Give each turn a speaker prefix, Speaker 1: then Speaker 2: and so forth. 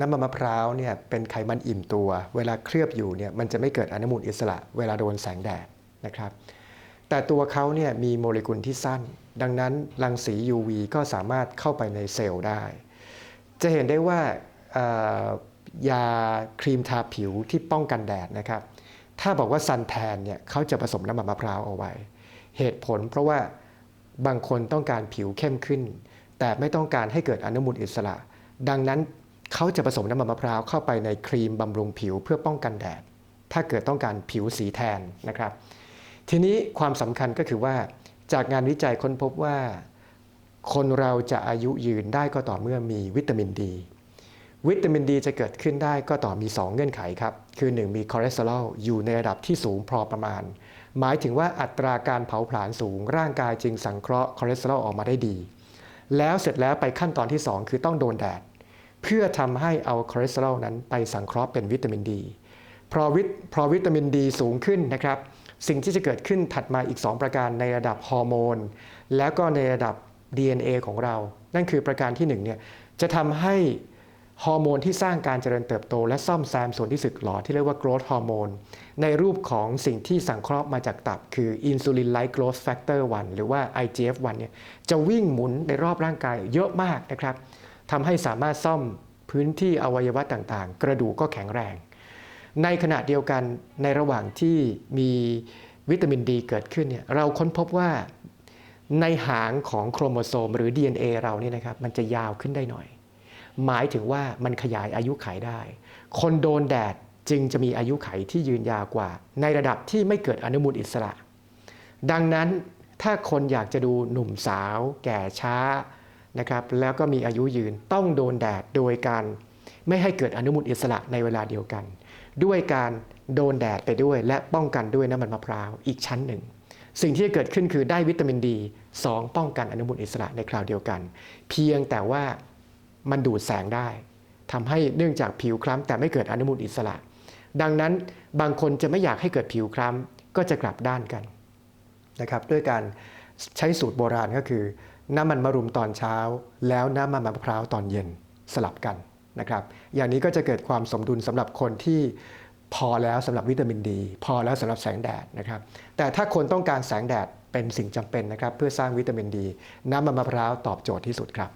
Speaker 1: น้ำมันมะพร้าวเนี่ยเป็นไขมันอิ่มตัว เวลาเคลือบอยู่เนี่ยมันจะไม่เกิดอนุมูลอิสระ เวลาโดนแสงแดดนะครับแต่ตัวเขาเนี่ยมีโมเลกุลที่สั้น ดังนั้นรังสี UV ก็สามารถเข้าไปในเซลล์ได้ จะเห็นได้ว่ายาครีมทาผิวที่ป้องกันแดดนะครับถ้าบอกว่าซันแทนเนี่ยเขาจะผสมน้ำมันมะพร้าวเอาไว้ เหตุผลเพราะว่าบางคนต้องการผิวเข้มขึ้น แต่ไม่ต้องการให้เกิดอนุมูลอิสระ ดังนั้น เขาจะผสมน้ำมันมะพร้าวเข้าไปในครีมบำรุงผิวเพื่อป้องกันแดด ถ้าเกิดต้องการผิวสีแทนนะครับ ทีนี้ความสำคัญก็คือว่า จากงานวิจัยค้นพบว่า คนเราจะอายุยืนได้ก็ต่อเมื่อมีวิตามินดี วิตามินดีจะเกิดขึ้นได้ก็ต่อมี 2 เงื่อนไขครับ คือ 1 มีคอเลสเตอรอลอยู่ในระดับที่สูงพอประมาณ หมายถึงว่าอัตราการเผาผลาญสูง ร่างกายจึงสังเคราะห์คอเลสเตอรอลออกมาได้ดี แล้วเสร็จแล้วไปขั้นตอนที่ 2 คือต้องโดนแดด เพื่อทำให้เอาคอเลสเตอรอลนั้นไปสังเคราะห์เป็นวิตามินดีพอวิตพอวิตามินดีสูงขึ้นนะครับ สิ่งที่จะเกิดขึ้นถัดมาอีก 2 ประการในระดับฮอร์โมนแล้วก็ในระดับ DNA ของเรา นั่นคือประการที่1เนี่ยจะทำให้ฮอร์โมนที่สร้างการเจริญเติบโต และซ่อมแซมส่วนที่สึกหรอที่เรียกว่า growth hormone ในรูปของสิ่งที่สังเคราะห์มาจากตับ คือ insulin like growth factor 1 หรือว่า IGF-1 เนี่ยจะวิ่งหมุนในรอบร่างกายเยอะมากนะครับ ทำให้สามารถซ่อมพื้นที่อวัยวะต่างๆ กระดูกก็แข็งแรง ในขณะเดียวกันในระหว่างที่มีวิตามินดีเกิดขึ้นเนี่ยเราค้นพบว่าในหางของโครโมโซมหรือ DNA เราเนี่ยนะครับมันจะยาวขึ้นได้หน่อย หมายถึงว่ามันขยายอายุขัยได้ คนโดนแดดจึงจะมีอายุขัยที่ยืนยาวกว่า ในระดับที่ไม่เกิดอนุมูลอิสระ ดังนั้นถ้าคนอยากจะดูหนุ่มสาว แก่ช้า นะครับแล้วก็มีอายุยืนต้องโดนแดดโดยการไม่ให้เกิดอนุมูลอิสระในเวลาเดียวกัน ด้วยการโดนแดดไปด้วย และป้องกันด้วยน้ำมันมะพร้าวอีกชั้นหนึ่ง สิ่งที่จะเกิดขึ้นคือได้วิตามินดี 2 ป้องกันอนุมูลอิสระในคราวเดียวกัน เพียงแต่ว่ามันดูดแสงได้ทำให้เนื่องจากผิวคล้ำแต่ไม่เกิดอนุมูลอิสระ ดังนั้นบางคนจะไม่อยากให้เกิดผิวคล้ำก็จะกลับด้านกันนะครับด้วยการใช้สูตรโบราณก็คือ น้ำมันมะรุมตอนเช้า แล้วน้ำมันมะพร้าวตอนเย็นสลับกันนะครับอย่างนี้ก็จะเกิดความสมดุลสำหรับคนที่พอแล้วสำหรับวิตามินดี พอแล้วสำหรับแสงแดดนะครับแต่ถ้าคนต้องการแสงแดดเป็นสิ่งจำเป็นนะครับเพื่อสร้างวิตามินดี น้ำมันมะพร้าวตอบโจทย์ที่สุดครับ